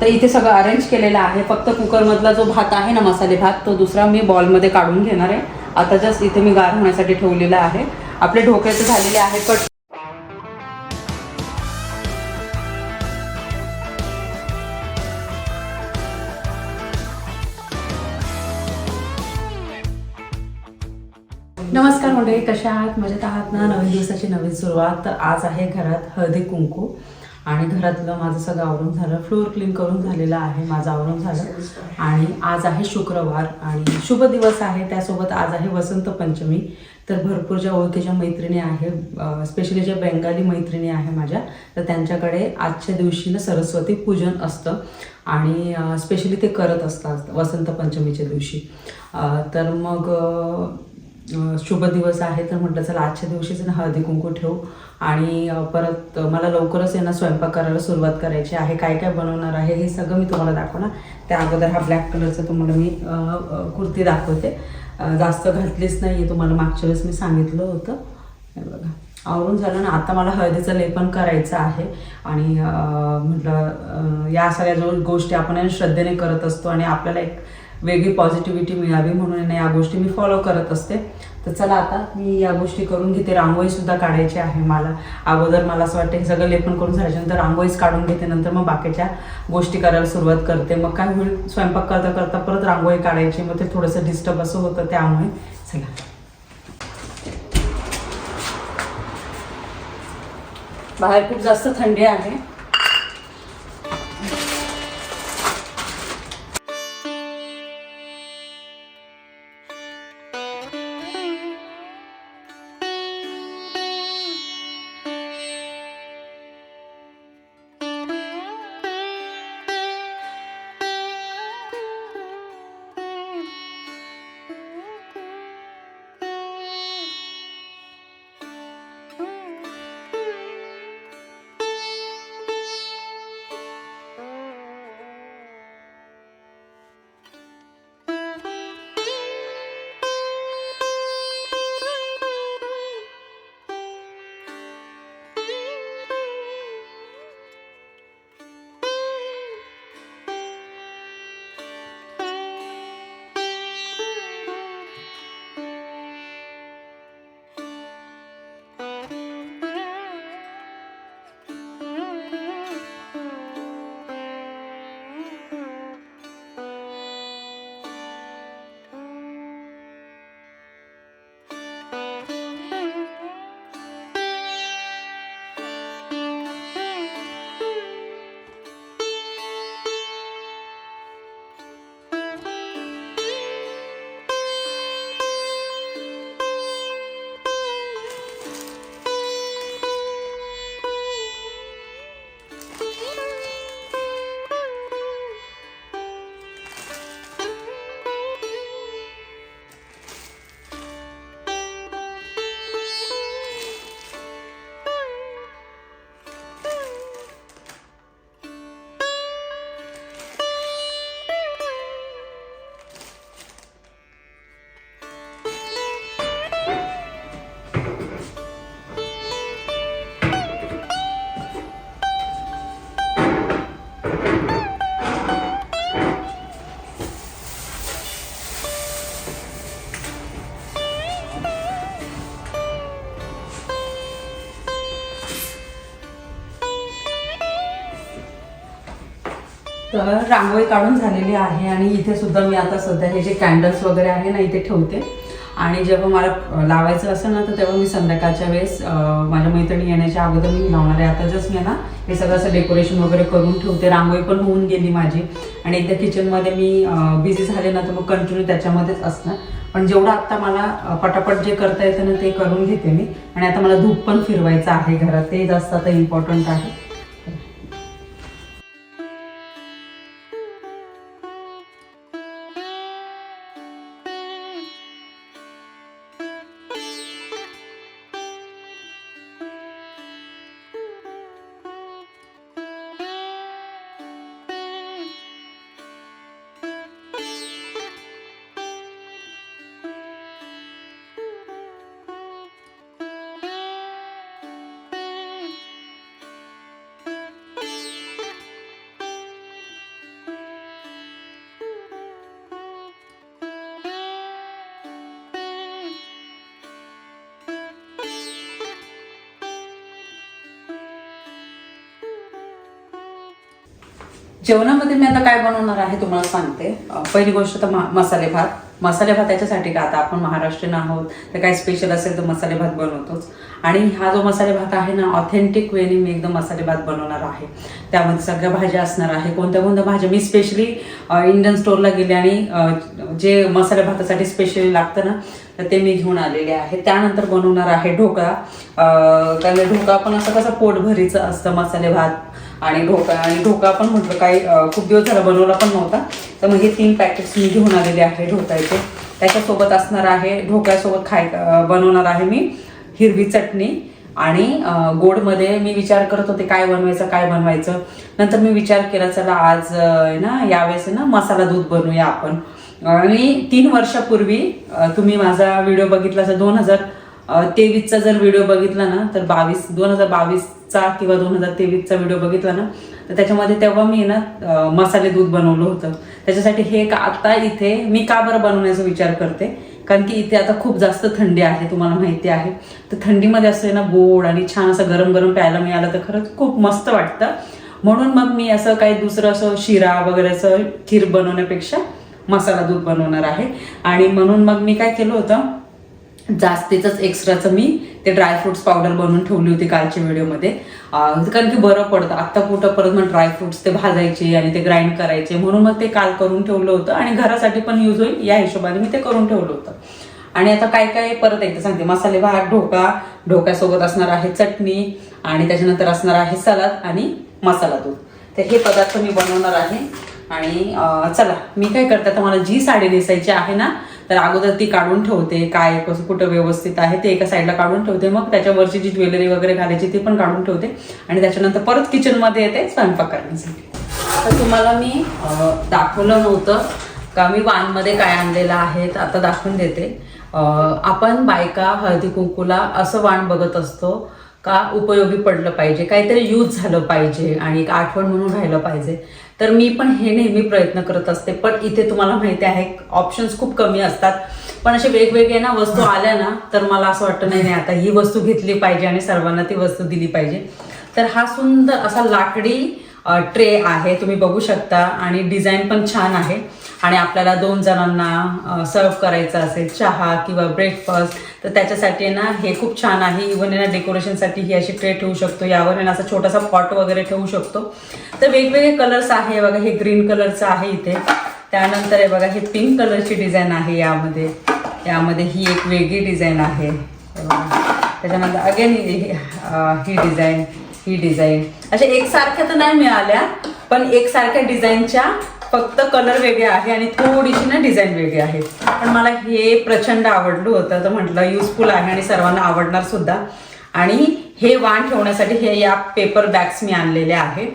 तर इथे सगळं अरेंज केलेलं आहे. फक्त कुकरमधला जो भात आहे ना मसाले भात तो दुसरा मी बॉलमध्ये काढून घेणार आहे. आता जस्ट इथे मी गार होण्यासाठी ठेवलेला आहे. आपले ढोकळे तर झालेले आहे कट नमस्कार मंडळी कशा आहात? मजेत आहात ना? नवीन दिवसाची नवीन सुरुवात. तर आज आहे घरात हळदी कुंकू. आणि घरातलं माझं सगळं आवरून झालं. फ्लोअर क्लीन करून झालेलं आहे माझं आवरून झालं. आणि आज आहे शुक्रवार आणि शुभ दिवस आहे. त्यासोबत आज आहे वसंत पंचमी. तर भरपूर ज्या ओळखीच्या मैत्रिणी आहे स्पेशली ज्या बेंगाली मैत्रिणी आहे माझ्या तर त्यांच्याकडे आजच्या दिवशी ना सरस्वती पूजन असतं. आणि स्पेशली ते करत असतात वसंत पंचमीच्या दिवशी. तर मग शुभ दिवस आहे. तर म्हटलं चला आजच्या दिवशीच ना हळदी कुंकू ठेवू. आणि परत मला लवकरच यांना स्वयंपाक करायला सुरुवात करायची आहे काय काय बनवणार आहे हे सगळं मी तुम्हाला दाखवणार. त्या अगोदर हा ब्लॅक कलरचा तुम्हाला मी कुर्ती दाखवते. जास्त घातलीच नाही आहे तुम्हाला मागच्या वेळेस मी सांगितलं होतं. हे बघा. आवरून झालं ना आता मला हळदीचं लेपन करायचं आहे. आणि म्हटलं या सगळ्या जो गोष्टी आपण श्रद्धेने करत असतो आणि आपल्याला एक वेगळी पॉझिटिव्हिटी मिळावी म्हणून ना या गोष्टी मी फॉलो करत असते. तर चला आता मी या गोष्टी करून घेते. रांगोळी सुद्धा काढायची आहे मला. अगोदर मला असं वाटतं हे सगळं लेपन करून झाल्याच्यानंतर रांगोळीच काढून घेते नंतर मग बाकीच्या गोष्टी करायला सुरुवात करते. मग काय होईल? स्वयंपाक करता करता परत रांगोळी काढायची मग ते थोडंसं डिस्टर्ब असं होतं त्यामुळे. चला. बाहेर खूप जास्त थंडी आहे. तर रांगोळी काढून झालेली आहे आणि इथे सुद्धा मी आता सध्या हे जे कॅन्डल्स वगैरे आहे ना इथे ठेवते. आणि जेव्हा मला लावायचं असेल ना तर तेव्हा मी संध्याकाळच्या वेळेस माझ्या मैत्रिणी येण्याच्या अगोदर मी लावणार आहे. आता जस्ट मी ना हे सगळं असं डेकोरेशन वगैरे करून ठेवते. रांगोळी पण होऊन गेली माझी. आणि एकदा किचनमध्ये मी बिझी झाले ना तर मग कंटिन्यू त्याच्यामध्येच असणार. पण जेवढं आत्ता मला पटापट जे करता येतं ना ते करून घेते मी. आणि आता मला धूप पण फिरवायचं आहे घरात. ते जास्त आता इम्पॉर्टंट आहे. जेवणामध्ये मी आता काय बनवणार आहे तुम्हाला सांगते. पहिली गोष्ट तर मसाले भात. मसाले भात याच्यासाठी का आता आपण महाराष्ट्रीयन आहोत तर काही स्पेशल असेल तर मसाले भात बनवतोच. आणि हा जो मसाले भात आहे ना ऑथेंटिक वेने मी एकदम मसाले भात बनवणार आहे. त्यामध्ये सगळ्या भाज्या असणार आहे. कोणत्या कोणत्या भाज्या? मी स्पेशली इंडियन स्टोरला गेले आणि जे मसाले भातासाठी स्पेशली लागतं ना तर ते मी घेऊन आलेले आहे. त्यानंतर बनवणार आहे ढोकळा. अं, कारण ढोकळा पण असं कसं पोटभरीचं असतं मसाले भात. आणि ढोका आणि ढोका पण म्हटलं काही खूप दिवस झाला बनवला पण नव्हता. तर मग हे तीन पॅकेट्स मी घेऊन आलेले आहे ढोकायचे त्याच्यासोबत असणार आहे ढोकळ्यासोबत खाय बनवणार आहे मी हिरवी चटणी आणि गोडमध्ये मी विचार करत होते काय बनवायचं काय बनवायचं. नंतर मी विचार केला चला आज आहे ना यावेळेस ना मसाला दूध बनवूया आपण. आणि तीन वर्षापूर्वी तुम्ही माझा व्हिडिओ बघितला तर दोन हजार तेवीसचा जर व्हिडिओ बघितला ना तर बावीस दोन हजार बावीस चा किंवा दोन हजार तेवीसचा व्हिडिओ बघितला ना तर त्याच्यामध्ये तेव्हा मी ना मसाले दूध बनवलं होतं. त्याच्यासाठी हे का आता इथे मी का बरं बनवण्याचा विचार करते? कारण की इथे आता खूप जास्त थंडी आहे तुम्हाला माहिती आहे. तर थंडीमध्ये असं आहे ना गोड आणि छान असं गरम गरम प्यायला मिळालं तर खरंच खूप मस्त वाटतं. म्हणून मग मी असं काही दुसरं असं शिरा वगैरे असं खीर बनवण्यापेक्षा मसाला दूध बनवणार आहे. आणि म्हणून मग मी काय केलं होतं जास्तीच एक्स्ट्राचं मी ते ड्रायफ्रुट्स पावडर बनवून ठेवली होती कालच्या व्हिडिओमध्ये कारण की बरं पडतं. आत्ता कुठं परत मग ड्रायफ्रुट्स ते भाजायचे आणि ते ग्राइंड करायचे म्हणून मग ते काल करून ठेवलं होतं आणि घरासाठी पण यूज होईल. या हिशोबाने मी ते करून ठेवलं होतं. आणि आता काय काय परत एकदा सांगते. मसाले भात ढोका ढोक्यासोबत असणार आहे चटणी आणि त्याच्यानंतर असणार आहे सलाद आणि मसाला दूध. तर हे पदार्थ मी बनवणार आहे. आणि चला मी काय करते आता मला जी साडी नेसायची आहे ना तर अगोदर ती काढून ठेवते काय कसं कुठं व्यवस्थित आहे ते एका साईडला काढून ठेवते. मग त्याच्यावरची जी ज्वेलरी वगैरे घालायची ती पण काढून ठेवते. आणि त्याच्यानंतर परत किचनमध्ये येते स्वयंपाक करण्यासाठी. तर तुम्हाला मी दाखवलं नव्हतं का मी वानमध्ये काय आणलेलं आहे आता दाखवून देते. आपण बायका हळदी कुंकूला असं वाण बघत असतो का उपयोगी पडलं पाहिजे? काहीतरी यूज झालं पाहिजे आणि एक आठवण म्हणून राहिलं पाहिजे. तर मी पण हे नेहमी प्रयत्न करत असते पण इथे तुम्हाला माहिती आहे ऑप्शन्स खूप कमी असतात. पण असे वेगवेगळे ना वस्तू आल्या ना तर मला असं वाटतं नाही नाही आता ही वस्तू घेतली पाहिजे आणि सर्वांना ती वस्तू दिली पाहिजे. तर हा सुंदर असा लाकडी ट्रे आहे तुम्ही बघू शकता. आणि डिझाईन पण छान आहे. आणि आपल्याला दोन जणांना सर्व करायचं असेल चहा किंवा ब्रेकफास्ट तर त्याच्यासाठी ना हे खूप छान आहे. इव्हन आहे ना डेकोरेशनसाठी ही अशी ट्रे ठेवू शकतो. यावर ना असा छोटासा पॉट वगैरे ठेवू शकतो. तर वेगवेगळे कलर्स आहे. बघा हे ग्रीन कलरचं आहे इथे. त्यानंतर आहे बघा हे पिंक कलरची डिझाईन आहे यामध्ये. यामध्ये ही एक वेगळी डिझाईन आहे. त्याच्यानंतर अगेन ही डिझाईन ही डिझाईन अशा एकसारख्या तर नाही मिळाल्या पण एकसारख्या डिझाईनच्या फक्त कलर वेगळे आहे आणि थोडीशी ना डिझाईन वेगळी आहे. पण मला हे प्रचंड आवडलं होतं तर म्हटलं युजफुल आहे आणि सर्वांना आवडणार सुद्धा. आणि हे वाण ठेवण्यासाठी हे या पेपर बॅग्स मी आणलेले आहे.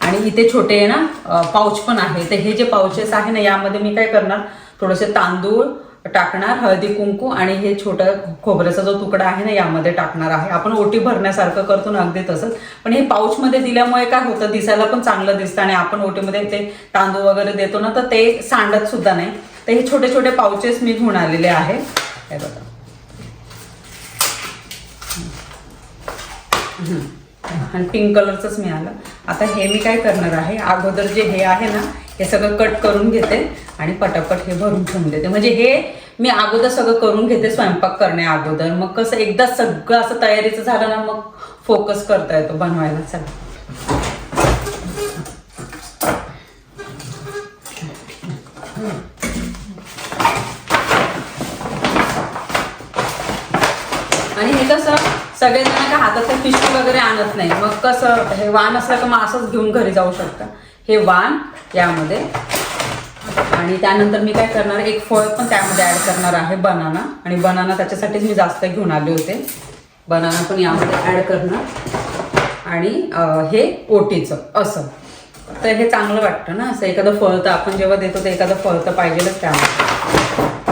आणि इथे छोटे ना पाऊच पण आहे. तर हे जे पाऊचेस आहे ना यामध्ये मी काय करणार? थोडेसे तांदूळ टाकणार हळदी कुंकू आणि हे छोटं खोबऱ्याचा जो तुकडा आहे ना यामध्ये टाकणार आहे. आपण ओटी भरण्यासारखं करतो ना अगदी तसंच. पण हे पाऊचमध्ये दिल्यामुळे काय होतं दिसायला पण चांगलं दिसतं आणि आपण ओटीमध्ये ते तांदूळ वगैरे देतो ना तर ते सांडत सुद्धा नाही. तर हे छोटे छोटे पाऊचेस मी घेऊन आलेले आहे. हे बघा. आणि पिंक कलरचंच मिळालं. आता हे मी काय करणार आहे अगोदर जे हे आहे ना हे सगळं कट करून घेते आणि पटापट हे भरून ठेवून देते. म्हणजे हे मी अगोदर सगळं करून घेते स्वयंपाक करण्या अगोदर. मग कसं एकदा सगळं असं तयारीचं झालं ना मग फोकस करता येतो बनवायला. सगळं आणि हे कसं सगळेजण का हातात फिश वगैरे आणत नाही मग कसं हे वाण असलं का मग असंच घेऊन घरी जाऊ शकता. हे वाण यामध्ये. आणि त्यानंतर मी काय करणार एक फळ पण त्यामध्ये ॲड करणार आहे बनाना आणि बनाना त्याच्यासाठीच मी जास्त घेऊन आले होते. बनाना पण यामध्ये ॲड करणार. आणि हे ओटीचं असं. तर हे चांगलं वाटतं ना असं एखादं फळ तर आपण जेव्हा देतो ते एखादं फळ तर पाहिजेलच त्यामध्ये.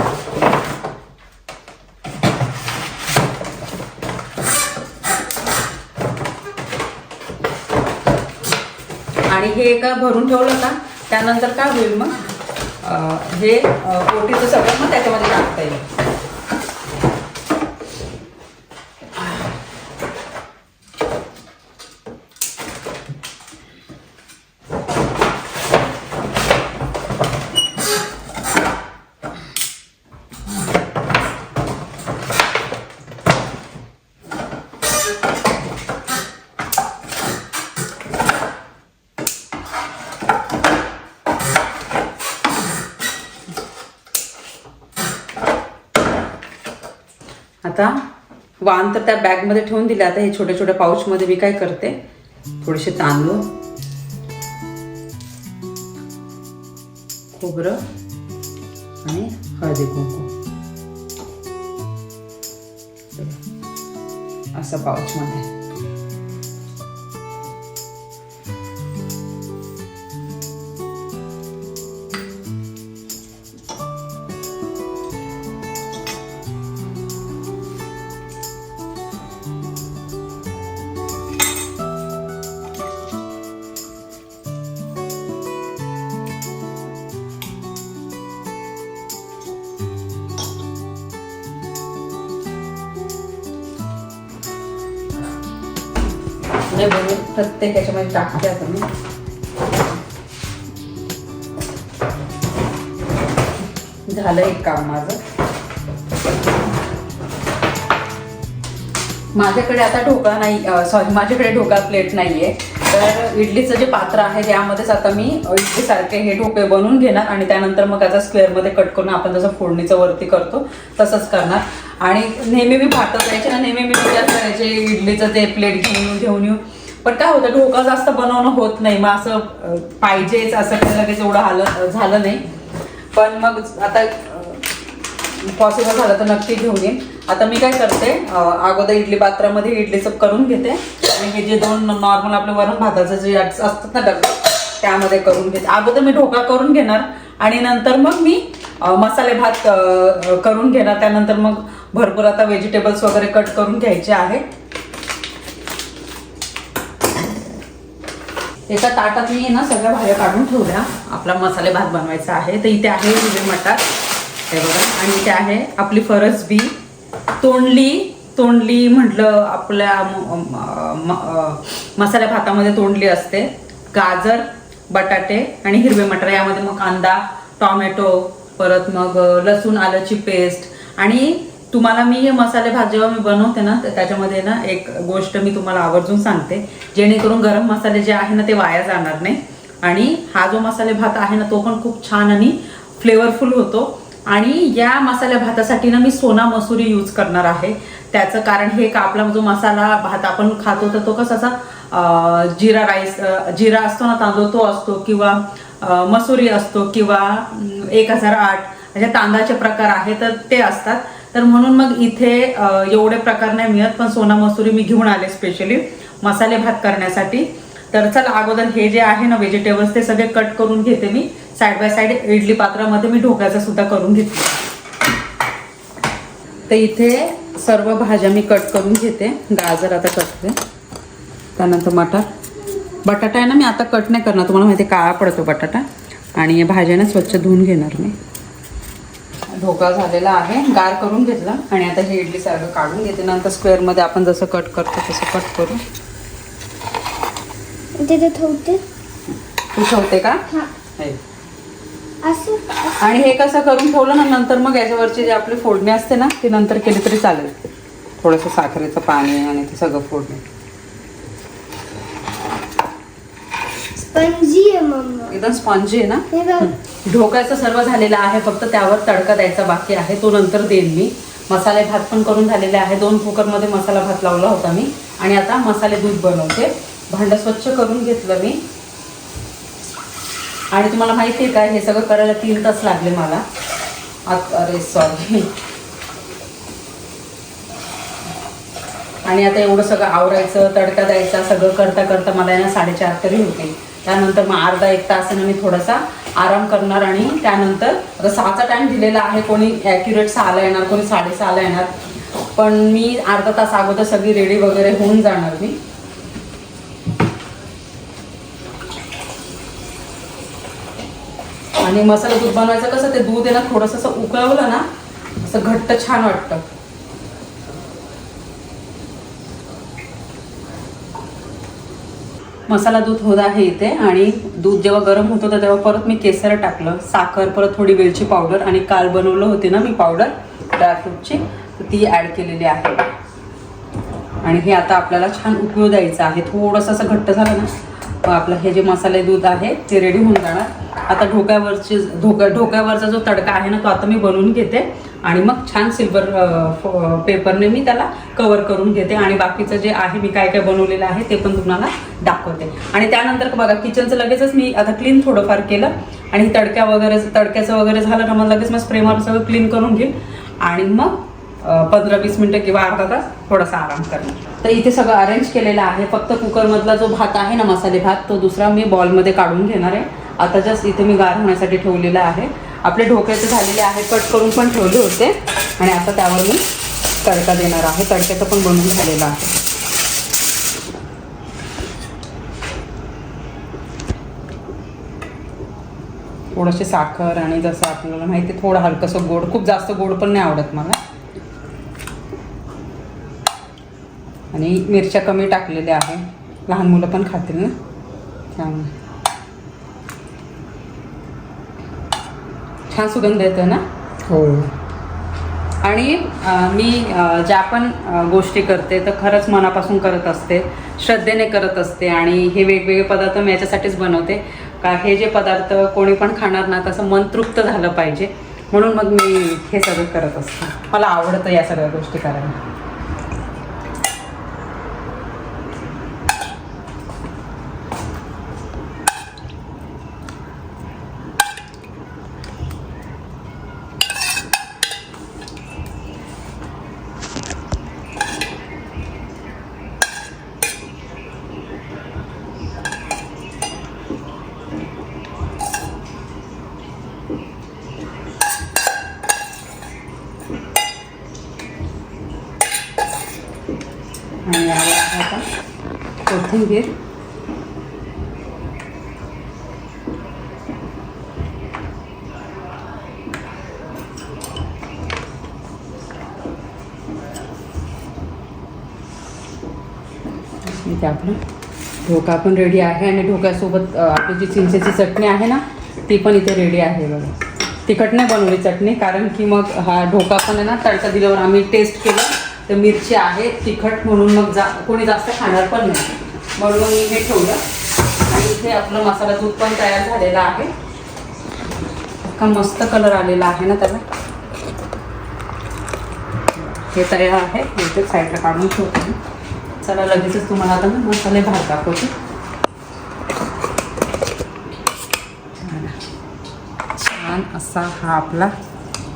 आणि हे एका भरून ठेवलं का त्यानंतर काय होईल मग? हे ओटीचं सगळं मग त्याच्यामध्ये टाकता येईल आता वाण तर त्या बॅगमध्ये ठेवून दिले आता हे छोट्या छोट्या पाऊचमध्ये मी काय करते? थोडेसे तांदूळ खोबरं आणि हळदी कुंकू. असं पाऊचमध्ये आपले बघून. प्रत्येक याच्यामध्ये टाकते आता मी. झालं एक काम माझं. माझ्याकडे आता ढोकळा नाही सॉरी माझ्याकडे ढोकळा प्लेट नाहीये. तर इडलीचं जे पात्र आहे त्यामध्येच आता मी इडलीसारखे हे ढोकळे बनवून घेणार आणि त्यानंतर मग त्याचा स्क्वेअरमध्ये कट करून आपण जसं फोडणीचं वरती करतो तसंच करणार. आणि नेहमी मी भातं करायचे ना नेहमी मी विचार करायचे इडलीचं ते प्लेट घेऊन येऊ घेऊन येऊ. पण काय होतं ढोका जास्त बनवणं होत नाही. मग असं पाहिजेच असं काही लगेच एवढं हाल झालं नाही. पण मग आता पॉसिबल झालं तर नक्की घेऊन येईन. आता मी काय करते अगोदर इडली पात्रामध्ये इडलीचं करून घेते. आणि हे जे दोन नॉर्मल आपलं वरण भाताचं जे असतात ना डबे त्यामध्ये करून घेते. अगोदर मी ढोका करून घेणार. आणि नंतर मग मी मसाले भात करून घेणार. त्यानंतर मग भरपूर आता व्हेजिटेबल्स वगैरे कट करून घ्यायचे आहे एका ताटात मी ना सगळ्या भाज्या काढून ठेवल्या. आपला मसाले भात बनवायचा आहे. तर इथे आहे हिरवे मटार. हे बघा. आणि इथे आहे आपली फरसबी तोंडली तोंडली म्हटलं आपल्या मसाल्या भातामध्ये तोंडली असते. गाजर बटाटे आणि हिरवे मटार. यामध्ये मग कांदा टॉमॅटो परत मग लसूण आल्याची पेस्ट आणि तुम्हाला मी हे मसाले भात जेव्हा मी बनवते ना तर त्याच्यामध्ये ना एक गोष्ट मी तुम्हाला आवर्जून सांगते. जेणेकरून गरम मसाले जे आहे ना ते वाया जाणार नाही. आणि हा जो मसाले भात आहे ना तो पण खूप छान आणि फ्लेवरफुल होतो. आणि या मसाल्या भातासाठी ना मी सोना मसुरी यूज करणार आहे. त्याचं कारण हे का आपला जो मसाला भात आपण खातो तर तो कसा असा जिरा राईस जिरा असतो ना तांदूळ तो असतो किंवा मसुरी असतो किंवा एक हजार आठ असे तांदळाचे प्रकार आहे तर ते असतात. तर म्हणून मग इथे एवढे प्रकार नाही मिळत पण सोना मसुरी मी घेऊन आले स्पेशली मसाले भात करण्यासाठी. तर चला अगोदर हे जे आहे ना व्हेजिटेबल्स ते सगळे कट करून घेते मी. साईड बाय साईड इडली पात्रामध्ये मी ढोकळ्याचं सुद्धा करून घेते. तर इथे सर्व भाज्या मी कट करून घेते. गाजर आता कटते त्यानंतर मटार बटाटा आहे ना मी आता कट नाही करणार. तुम्हाला माहिती आहे काळा पडतो बटाटा. आणि या भाज्या ना स्वच्छ धुवून घेणार मी. ढोकळा झालेला आहे गार करून घेतला. आणि आता हे इडली सारखं काढून घेते. नंतर स्क्वेअरमध्ये आपण जसं कट करतो तसं कट करू. तिथे ठेवते. तू ठेवते का. असं? आणि हे कसं करून ठेवलं ना नंतर मग याच्यावरची जी आपली फोडणी असते ना ती नंतर केली तरी चालेल. थोडंसं साखरेचं पाणी आणि ते सगळं फोडणी. स्पंजी आहे मम्मा. एकदम स्पॉन्जी आहे ना? हे बघ. ढोकायचं सर्व झालेलं आहे फक्त त्यावर तडका द्यायचा बाकी आहे. तो नंतर देईन मी. मसाले भात पण करून झालेले आहे. दोन कुकरमध्ये मसाला भात लावला होता मी. आणि आता मसाले दूध बनवते. भांडं स्वच्छ करून घेतलं मी. आणि तुम्हाला माहिती आहे का हे सगळं करायला तीन तास लागले मला. आत- अरे सॉरी आणि आता एवढं सगळं आवरायचं तडका द्यायचा सगळं करता करता मला आहे ना साडेचार तरी होते त्यानंतर मग अर्धा एक तासानं मी थोडासा आराम करणार आणि त्यानंतर आता सहाचा टाईम दिलेला आहे कोणी ॲक्युरेट सहाला येणार कोणी साडेसहाला येणार. पण मी अर्धा तास अगोदर सगळी रेडी वगैरे होऊन जाणार मी. आणि मसाला दूध बनवायचं कसं ते दूध आहे ना थोडंसं असं उकळवलं ना असं घट्ट छान वाटतं. मसाला दूध होत आहे इथे आणि दूध जेव्हा गरम होत होतं तेव्हा परत मी केसर टाकलं. साखर परत थोडी वेलची पावडर आणि काल बनवलं होती ना मी पावडर ड्रायफ्रूटची. ती ॲड केलेली आहे. आणि हे आता आपल्याला छान उकळू द्यायचं आहे. थोडंसं असं घट्ट झालं ना आपलं हे जे मसाले दूध आहे ते रेडी होऊन जाणार. आता ढोक्यावरची ढोक्या ढोक्यावरचा जो तडका आहे ना तो आता मी बनवून घेते. आणि मग छान सिल्वर पेपरने मी त्याला कवर करून घेते आणि बाकीचं जे आहे मी काय काय बनवलेलं आहे ते पण तुम्हाला दाखवते. आणि त्यानंतर बघा किचनचं लगेचच मी आता क्लीन थोडंफार केलं. आणि तडक्या वगैरे तडक्याचं वगैरे झालं ना मग लगेच मग स्प्रेमर सगळं क्लीन करून घेईन आणि मग पंधरा वीस मिनटं किंवा अर्धा तास थोडासा आराम करणार. तर इथे सगळं अरेंज केलेलं आहे. फक्त कुकरमधला जो भात आहे ना मसाले भात तो दुसरा मी बॉलमध्ये काढून घेणार आहे. आता जस्ट इथे मी गार होण्यासाठी ठेवलेला आहे. आपले ढोकळे तर झालेले आहे कट करून पण ठेवले होते. आणि आता त्यावर मी तडका देणार आहे. तडक्याचं पण बनवून झालेलं आहे. थोडंसे साखर आणि जसं आपल्याला माहिती आहे, थोडं हलकंसं गोड. खूप जास्त गोड पण नाही आवडत मला. आणि मिरच्या कमी टाकलेल्या आहे. लहान मुलं पण खातील ना. त्यामुळे. छान सुगंध येतो ना? हो. आणि मी ज्या पण गोष्टी करते तर खरंच मनापासून करत असते श्रद्धेने करत असते आणि हे वेगवेगळे पदार्थ मी याच्यासाठीच बनवते. का हे जे पदार्थ कोणी पण खाणार ना तसं मन तृप्त झालं पाहिजे. म्हणून मग मी हे सगळं करत असते. मला आवडतं या सगळ्या गोष्टी करायला आणि यावर आहे आता कोथिंबीर इथे आपलं. ढोका पण रेडी आहे आणि ढोक्यासोबत आपली जी चिंचेची चटणी आहे ना ती पण इथे रेडी आहे बघा. तिखट नाही बनवली चटणी कारण की मग हा ढोका पण आहे ना तडका दिल्यावर आम्ही टेस्ट केलं तर मिरची आहे तिखट म्हणून मग जा कोणी जास्त खाणार पण नाही. म्हणून मी हे ठेवलं. आणि इथे आपलं मसाला दूध पण तयार झालेला आहे. इतका मस्त कलर आलेला आहे ना त्याला. हे तयार आहे. इथे साईडला काढून ठेवते. मी. चला लगेचच तुम्हाला आता मी मसाले भात दाखवते. छान असा हा आपला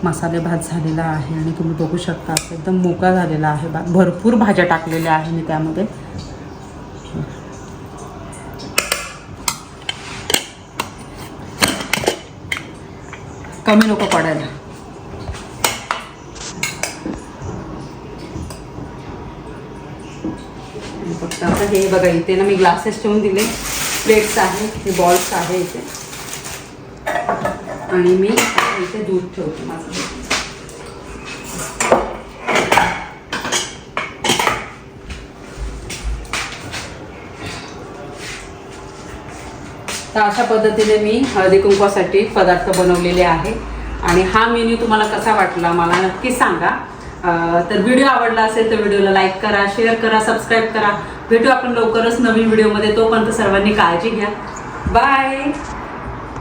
मसाले भात झालेला आहे. आणि तुम्ही बघू शकता एकदम मोका झालेला आहे. भात भरपूर भाज्या टाकलेल्या आहे मी त्यामध्ये. कमी नको पडायला. फक्त आता हे बघा इथे ना मी ग्लासेस ठेवून दिले. प्लेट्स आहे हे बॉल्स आहे इथे. आणि मी इथे दूध ठेवते माझं तर अशा पद्धतीने मी हळदी कुंकवासाठी पदार्थ बनवलेले आहे. आणि हा मेन्यू तुम्हाला कसा वाटला मला नक्की सांगा. तर व्हिडिओ आवडला असेल तर व्हिडिओला लाईक करा शेअर करा सबस्क्राईब करा. भेटू आपण लवकरच नवीन व्हिडिओमध्ये. तोपर्यंत सर्वांनी काळजी घ्या. बाय!